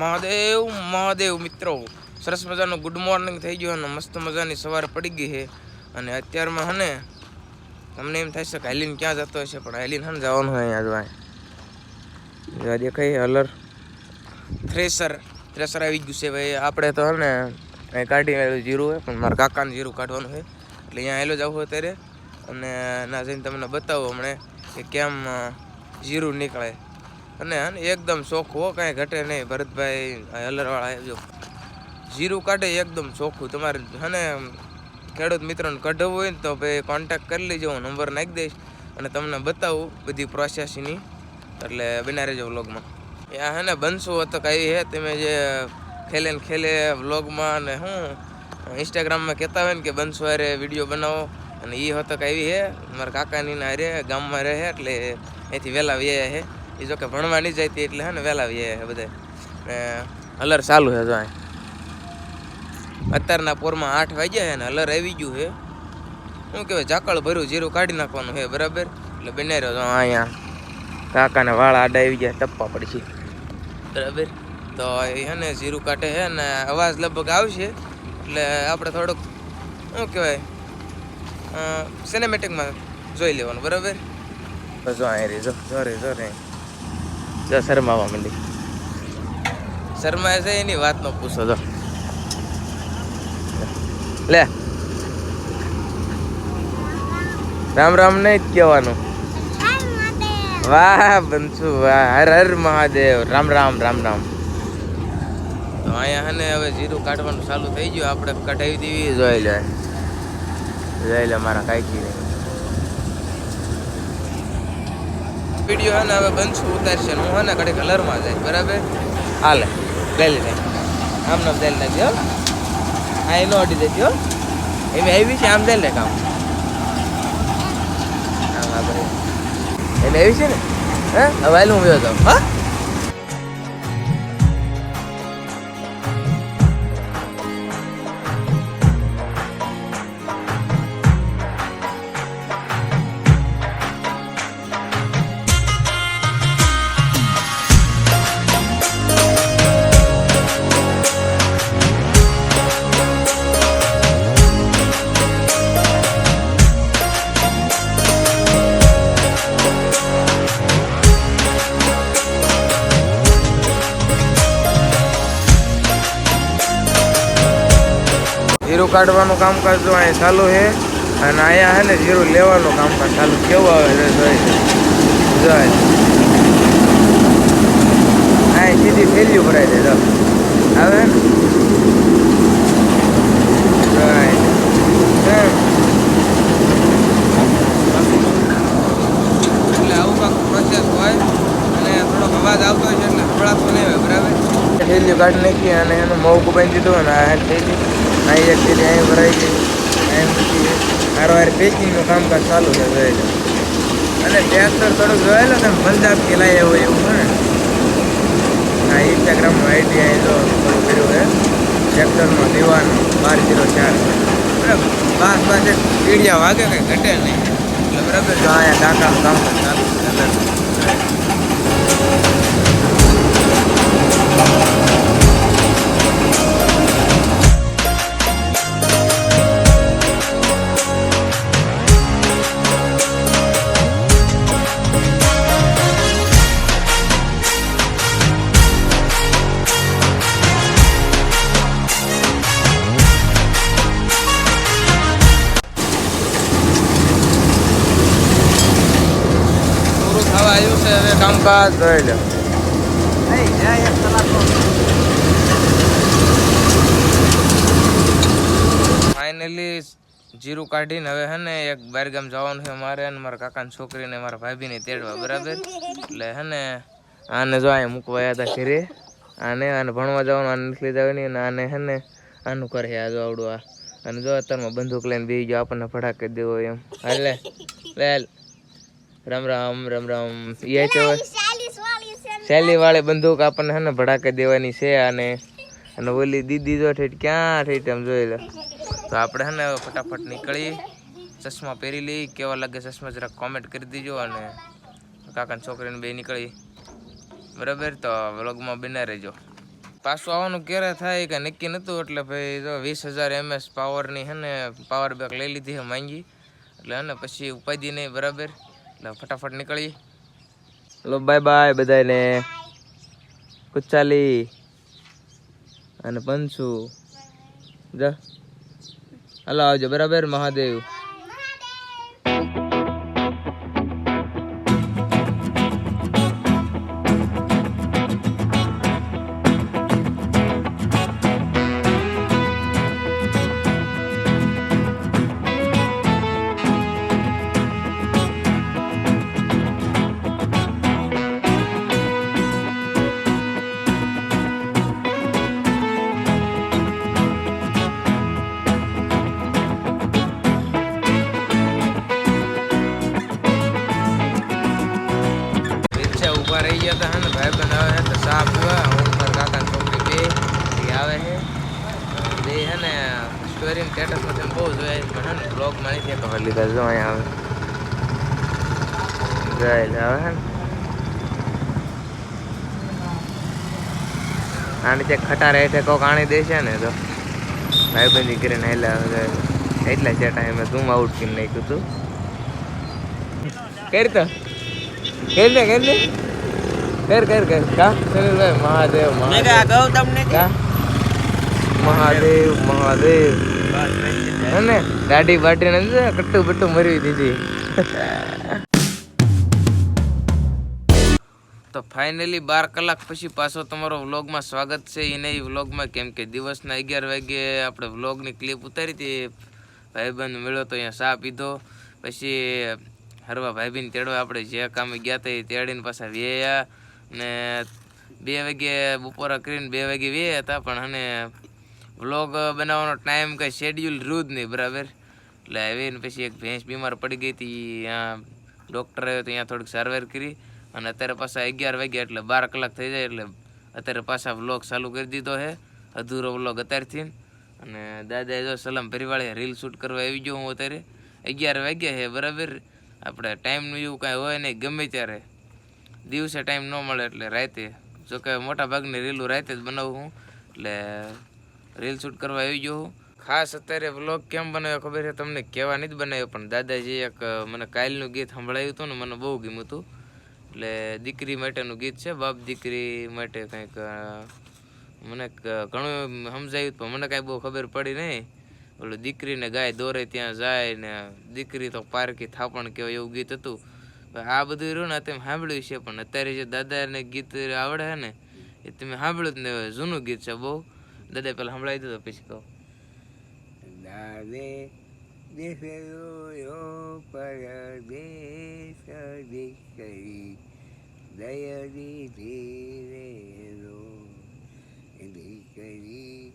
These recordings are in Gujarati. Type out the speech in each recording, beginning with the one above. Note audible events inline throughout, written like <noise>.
મહાદેવ મહાદેવ મિત્રો. સરસ મજાનું ગુડ મોર્નિંગ થઈ ગયું અને મસ્ત મજાની સવારે પડી ગઈ છે. અને અત્યારમાં હને તમને એમ થાય છે કે હેલીન ક્યાં જતો હશે, પણ હેલીન હને જવાનું હોય અહીંયા જો આ દેખાય હલર થ્રેસર થ્રેસર આવી ગયું છે ભાઈ. આપણે તો હને અહીં કાઢી આવેલું જીરું હોય પણ મારા કાકાને જીરું કાઢવાનું હોય એટલે અહીંયા હેલો જવું હોય ત્યારે અને ના જઈને તમને બતાવો હમણે કે કેમ જીરું નીકળે. અને એકદમ ચોખ્ખું હો, કાંઈ ઘટે નહીં. ભરતભાઈ હલરવાળા જો. જીરું કાઢે, એકદમ ચોખ્ખું. તમારે અને ખેડૂત મિત્રોને કઢવું હોય ને તો ભાઈ કોન્ટેક્ટ કરી લેજો, હું નંબર નાખી દઈશ અને તમને બતાવું બધી પ્રોસેસની એટલે બના રહેજો વ્લોગમાં. ત્યાં હે ને બનશું હતો કાંઈ હે, તમે જે ખેલે ને ખેલે વ્લોગમાં ને હું ઇન્સ્ટાગ્રામમાં કહેતા હોય ને કે બનશો અરે વીડિયો બનાવો. અને એ હતો કાંઈ હે, મારા કાકાની ના રે ગામમાં રહે, એટલે અહીંથી વહેલા વ્યાયા હે. એ જો કે ભણવા નહીં જાય એટલે હે ને વહેલા હે બધા. ને હલર ચાલુ છે જો અહીં. અત્યારના પોરમાં આઠ વાગ્યા છે ને હલર આવી ગયું છે. શું કહેવાય ઝાકળ ભર્યું જીરું કાઢી નાખવાનું છે બરાબર? એટલે બને રહ્યો જો અહીંયા. કાકાને વાળ આડા આવી ગયા ટપ્પા પડશે. બરાબર? તો એ ને જીરું કાઢે છે ને અવાજ લગભગ આવશે. એટલે આપણે થોડુંક શું કહેવાય સિનેમેટિકમાં જોઈ લેવાનું બરાબર? જો અહીં રે જો જો રે જો રે જો, શરમાવા માંડી. શરમાય છે, એની વાત નો પૂછો, જો. લે. રામ રામ ને જ કહેવાનું. વાહ બંસુ વાહ. હર હર મહાદેવ. રામ રામ રામ રામ. તો અહીંયા હે ને હવે જીરું કાઢવાનું ચાલુ થઈ ગયું. આપણે કઢાવી દેવી, જોઈ લે. જોઈ લે, મારા કાંઈ નહીં વીડિયો હે ને હવે બંધ ઉતારશે ને હું હે ને ઘડી કલરમાં જાય બરાબર? હાલે, લઈ લે આમ નામ દઈ નાખજો આ એનો અડી દેજો એમ આવી છે, આમ દઈ લે કામ. આમ આપણે એને આવી છે ને? હે? હવે હું વ્યો જાઉં. હા? જીરું કાઢવાનું કામકાજ તો અહીંયા ચાલુ છે. અને અહીંયા છે ને જીરું લેવાનું કામકાજ ચાલુ. કેવું આવે છે જોઈ જોઈ અહીં સીધી થેલીઓ ભરાઈ દે જો આવે ને? કાઢી નાખી અને એનું મોગ બાંધી દીધું અને આ થેલી. અહીં એક થેલી અહીં ભરાઈ ગઈ અહીં મૂકી હારો હાર પેકિંગનું કામકાજ ચાલુ છે જોઈ લો અને ટ્રેક્ટર થોડુંક જોયેલો ને પંજાબ કે લાય હોય એવું છે ને આ ઇન્સ્ટાગ્રામમાં આઈડી અહીં જો થોડું કર્યું છે ટ્રેક્ટરમાં દીવાનું બાર જીરો ચાર બરાબર પાસ પાસે પીડિયા વાગે કંઈ ઘટે નહીં એટલે બરાબર જો અહીંયા કાકાનું કામકાજ ચાલુ છે કામકાજ જોઈ લો ફાઇનલી જીરું કાઢીને હવે હે ને એક બારગામ જવાનું છે મારે અને મારા કાકાની છોકરીને મારા ભાભીને તેડવા બરાબર? એટલે હે ને આને જો અહીંયા મૂકવા આવ્યા હતા ઘરે. આને આને ભણવા જવાનું આને નીકળી જવાની અને આને હે ને આનું કરે આ જો આવડું આ. અને જો અત્યારમાં બંદૂક લઈને બેસી ગયો આપણને ફટાકી દેવો એમ. હાલ લે લે. હાલ. રામ રામ રામ રામ. એ શૈલી વાળે બંદૂક આપણને હે ને ભડાકે દેવાની છે અને અને ઓલી દીદી જો ઠેઠ ક્યાં ઠેઠ એમ જોઈ લે. તો આપણે હે ને ફટાફટ નીકળી ચશ્મા પહેરી લઈ કેવા લાગે ચશ્મા જરાક કોમેન્ટ કરી દીજો અને કાકાની છોકરીને બે નીકળી. બરાબર? તો વ્લોગમાં બિના રહેજો. પાછું આવવાનું ક્યારે થાય કે નક્કી નહોતું એટલે ભાઈ જો વીસ હજાર એમએસ પાવરની હે ને પાવર બેક લઈ લીધી હે માંગી. એટલે હે ને પછી ઉપાધિ નહીં બરાબર? એટલે ફટાફટ નીકળી. હલો, બાય બાય બધાને કુચાલી અને પંચુ. જા. હલો, આવજો. બરાબર, મહાદેવ. બહુ જોયા પણ બ્લોગમાં નથી ખબર લીધા જો અહીંયા આવે. જાય આવે ને. આની તે ખટારા હેઠે કોક આણી દેશે ને તો. ભાઈબંધી કરીને હેલા એટલા જે ટાઈમે ઝૂમ આઉટ કરીને નાખ્યું તું. કઈ તો. કર દે કર દે. કર કર કર. કા સુનિલભાઈ મહાદેવ મહાદેવ. ગૌતમ ને કા મહાદેવ મહાદેવ. ને દાઢી બાટી ને કટ્ટુ બટ્ટુ મરવી દીધી. તો ફાઇનલી બાર કલાક પછી પાછો તમારો વ્લોગમાં સ્વાગત છે. એ નહીં વ્લોગમાં કેમ કે દિવસના અગિયાર વાગે આપણે વ્લોગની ક્લિપ ઉતારી હતી. ભાઈબંધ મળ્યો તો અહીંયા સા પીધો. પછી હરવા ભાઈબીને તેડવા આપણે જે કામે ગયા હતા એ તેડીને પાછા વ્યાયા ને બે વાગે બપોરા કરીને બે વાગે વ્યાયા હતા, પણ અને વ્લોગ બનાવવાનો ટાઈમ કંઈ શેડ્યુલ રહ્યું જ નહીં, બરાબર? એટલે આવીને પછી એક ભેંસ બીમાર પડી ગઈ હતી ડૉક્ટર આવ્યો તો અહીંયા થોડીક સારવાર કરી અને અત્યારે પાછા અગિયાર વાગ્યા એટલે બાર કલાક થઈ જાય એટલે અત્યારે પાછા વ્લોગ ચાલુ કરી દીધો છે, અધૂરો વ્લોગ અત્યારથી. અને દાદા જો સલામ પરિવારે રીલ શૂટ કરવા આવી ગયો હું અત્યારે, અગિયાર વાગ્યા છે, બરાબર? આપણે ટાઈમનું એવું કાંઈ હોય નહીં, ગમે ત્યારે. દિવસે ટાઈમ ન મળે એટલે રાતે જોકે મોટા ભાગની રીલું રાતે જ બનાવું હું. એટલે રીલ શૂટ કરવા આવી ગયો ખાસ અત્યારે વ્લોગ કેમ બનાવ્યો ખબર છે? તમને કહેવા નહીં જ બનાવ્યો, પણ દાદાજી એક મને કાલનું ગીત સંભળાયું હતું ને, મને બહુ ગમ્યું હતું. એટલે દીકરી માટેનું ગીત છે, બાપ દીકરી માટે કંઈક મને ઘણું સમજાયું પણ મને કાંઈ બહુ ખબર પડી નહીં. ઓલું દીકરીને ગાય દોરે ત્યાં જાય ને દીકરી તો પારકી થાપણ કહેવાય એવું ગીત હતું. આ બધું રહ્યું ને તેમ સાંભળ્યું છે, પણ અત્યારે જે દાદાને ગીત આવડે ને, એ તમે સાંભળ્યું જ ને જૂનું ગીત છે બહુ. દાદા પેલા સંભળાવી દીધું પછી કહો દાદે દેશયો પરદેશ દીકરી દય દીધી રે દીકરી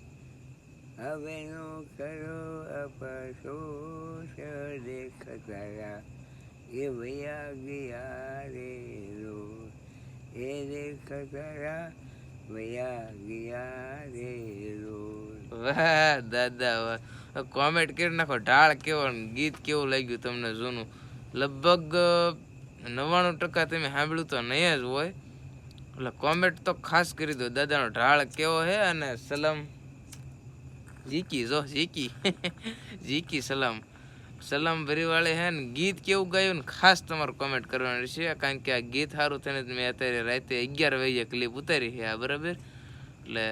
હવે નો કરો અપસોસ દેખ તારા એ વયા ગયા રે રો એ દેખ તારા વયા ગયા રો વાહ, દાદા વાહ. કોમેન્ટ કરી નાખો, ઢાળ કેવો ગીત કેવું લાગ્યું તમને જૂનું? લગભગ નવ્વાણું ટકા તમે સાંભળ્યું તો નહીં જ હોય. એટલે કોમેન્ટ તો ખાસ કરી દો. દાદાનો ઢાળ કેવો છે અને સલામ? જીકી જો જીકી જીકી <laughs> સલામ. સલામ ભરીવાળી હે ને ગીત કેવું ગાયું ને ખાસ તમારે કોમેન્ટ કરવાનું છે કારણ કે આ ગીત સારું થઈને મેં અત્યારે રાતે અગિયાર વાગ્યે ક્લિપ ઉતારી છે, આ બરાબર? એટલે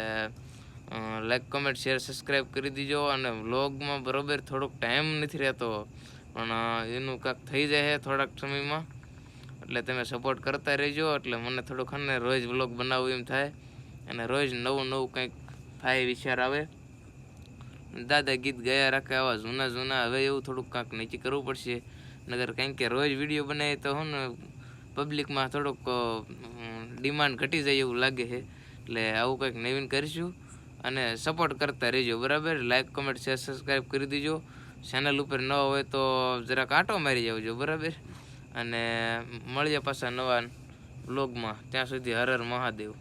લાઈક કમેન્ટ શેર સબસ્ક્રાઈબ કરી દીજો અને વ્લોગમાં બરાબર થોડોક ટાઈમ નથી રહેતો. પણ એનું કાંક થઈ જાય થોડાક સમયમાં. એટલે તમે સપોર્ટ કરતા રહેજો. એટલે મને થોડુંક ને રોજ વ્લોગ બનાવવું એમ થાય. અને રોજ નવું નવું કંઈક થાય વિચાર આવે. દાદા ગીત ગયા રાખે આવા જૂના જૂના. હવે એવું થોડુંક કાંક નીચે કરવું પડશે. નગર કારણ કે રોજ વીડિયો બનાવીએ તો હું ને પબ્લિકમાં થોડુંક ડિમાન્ડ ઘટી જાય એવું લાગે છે એટલે આવું કંઈક નવીન કરીશું. અને સપોર્ટ કરતા રહેજો, બરાબર? લાઇક કમેન્ટ શેર સબસ્ક્રાઈબ કરી દેજો. ચેનલ ઉપર ન હોય તો જરાક આંટો મારી જાવજો, બરાબર? અને મળીએ પાછા નવા બ્લોગમાં ત્યાં સુધી હર હર મહાદેવ.